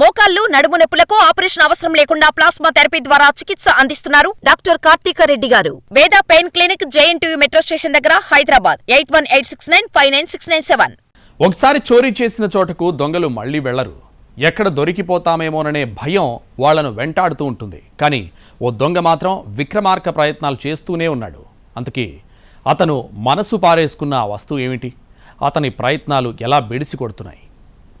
మోకాళ్ళు నడుము నొప్పులకు ఆపరేషన్ అవసరం లేకుండా ప్లాస్మా థెరపీ ద్వారా చికిత్స అందిస్తున్నారు డాక్టర్ కార్తీక రెడ్డి గారు. Veda pain clinic JNTU metro station దగ్గర Hyderabad. Eight one eight six nine five nine six nine seven. ఒకసారి చోరీ చేసిన చోటకు దొంగలు మళ్ళీ వెళ్ళరు ఎక్కడ దొరికిపోతామేమోననే భయం వాళ్ళను వెంటాడుతూ ఉంటుంది. కానీ ఓ దొంగ మాత్రం విక్రమార్క ప్రయత్నాలు చేస్తూనే ఉన్నాడు. అందుకే అతను మనసు పారేసుకున్న ఆ వస్తువు ఏమిటి? అతని ప్రయత్నాలు ఎలా బెడిసి కొడుతున్నాయి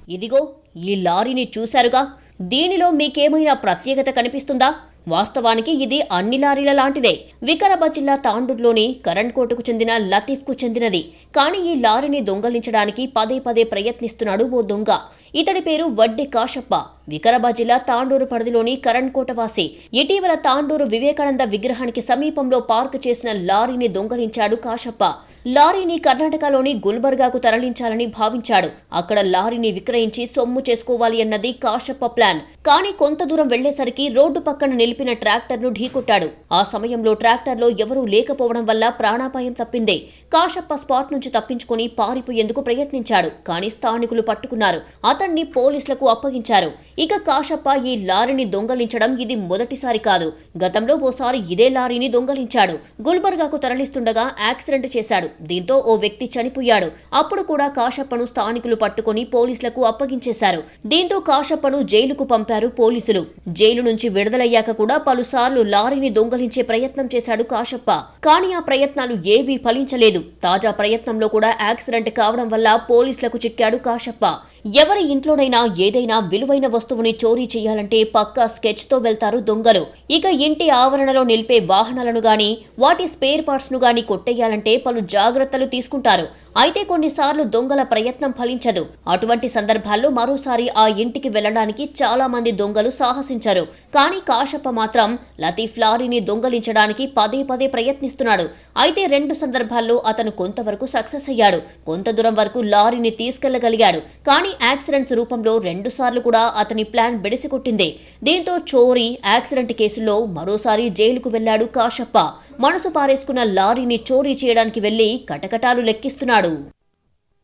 ఇదిగో ఈ లారీని చూశారుగా. దీనిలో మీకేమైనా ప్రత్యేకత కనిపిస్తుందా? వాస్తవానికి ఇది అన్ని లారీల లాంటిదే. వికారాబాద్ జిల్లా తాండూరులోని కరణ్కోటకు చెందిన లతీఫ్కు చెందినది. కానీ ఈ లారీని దొంగలించడానికి పదే పదే ప్రయత్నిస్తున్నాడు ఓ దొంగ. ఇతడి పేరు వడ్డె కాశప్ప. వికారాబాద్ జిల్లా తాండూరు పరిధిలోని కరణ్కోట వాసి. ఇటీవల తాండూరు వివేకానంద విగ్రహానికి సమీపంలో పార్క్ చేసిన లారీని దొంగలించాడు కాశప్ప. లారీని కర్ణాటకలోని గుల్బర్గాకు తరలించాలని భావించాడు. అక్కడ లారీని విక్రయించి సొమ్ము చేసుకోవాలి అన్నది కాశప్ప ప్లాన్. కానీ కొంత దూరం వెళ్ళేసరికి రోడ్డు పక్కన నిలిపిన ట్రాక్టర్ను ఢీకొట్టాడు. ఆ సమయంలో ట్రాక్టర్లో ఎవరూ లేకపోవడం వల్ల ప్రాణాపాయం తప్పింది. కాశప్ప స్పాట్ నుంచి తప్పించుకుని పారిపోయేందుకు ప్రయత్నించాడు. కానీ స్థానికులు పట్టుకున్నారు. అతన్ని పోలీసులకు అప్పగించారు. ఇక కాశప్ప ఈ లారీని దొంగలించడం ఇది మొదటిసారి కాదు. గతంలో ఓసారి ఇదే లారీని దొంగలించాడు. గుల్బర్గాకు తరలిస్తుండగా యాక్సిడెంట్ చేశాడు. దీంతో ఓ వ్యక్తి చనిపోయాడు. అప్పుడు కూడా కాశప్పను స్థానికులు పట్టుకుని పోలీసులకు అప్పగించేశారు. దీంతో కాశప్పను జైలుకు పంపారు పోలీసులు. జైలు నుంచి విడుదలయ్యాక కూడా పలుసార్లు లారీని దొంగలించే ప్రయత్నం చేశాడు కాశప్ప. కానీ ఆ ప్రయత్నాలు ఏవీ ఫలించలేదు. తాజా ప్రయత్నంలో కూడా యాక్సిడెంట్ కావడం వల్ల పోలీసులకు చిక్కాడు కాశప్ప. ఎవరి ఇంట్లోనైనా ఏదైనా విలువైన వస్తువుని చోరీ చేయాలంటే పక్కా స్కెచ్తో వెళ్తారు దొంగలు. ఇక ఇంటి ఆవరణలో నిలిపే వాహనాలను గాని వాటి స్పేర్ పార్ట్స్ను గాని కొట్టేయాలంటే పలు జాగ్రత్తలు తీసుకుంటారు. అయితే కొన్నిసార్లు దొంగల ప్రయత్నం ఫలించదు. అటువంటి సందర్భాల్లో మరోసారి ఆ ఇంటికి వెళ్ళడానికి చాలా మంది దొంగలు సాహసించారు. కానీ కాశప్ప మాత్రం లతీఫ్ లారీని దొంగలించడానికి పదే పదే ప్రయత్నిస్తున్నాడు. అయితే రెండు సందర్భాల్లో అతను కొంతవరకు సక్సెస్ అయ్యాడు. కొంత దూరం వరకు లారీని తీసుకెళ్ళగలిగాడు. కానీ యాక్సిడెంట్స్ రూపంలో రెండుసార్లు కూడా అతని ప్లాన్ బెడిసికొట్టింది. దీంతో చోరీ యాక్సిడెంట్ కేసులో మరోసారి జైలుకు వెళ్ళాడు కాశప్ప. మనసు పారేసుకున్న లారీని చోరీ చేయడానికి వెళ్ళి కటకటాలు లెక్కిస్తున్నాడు.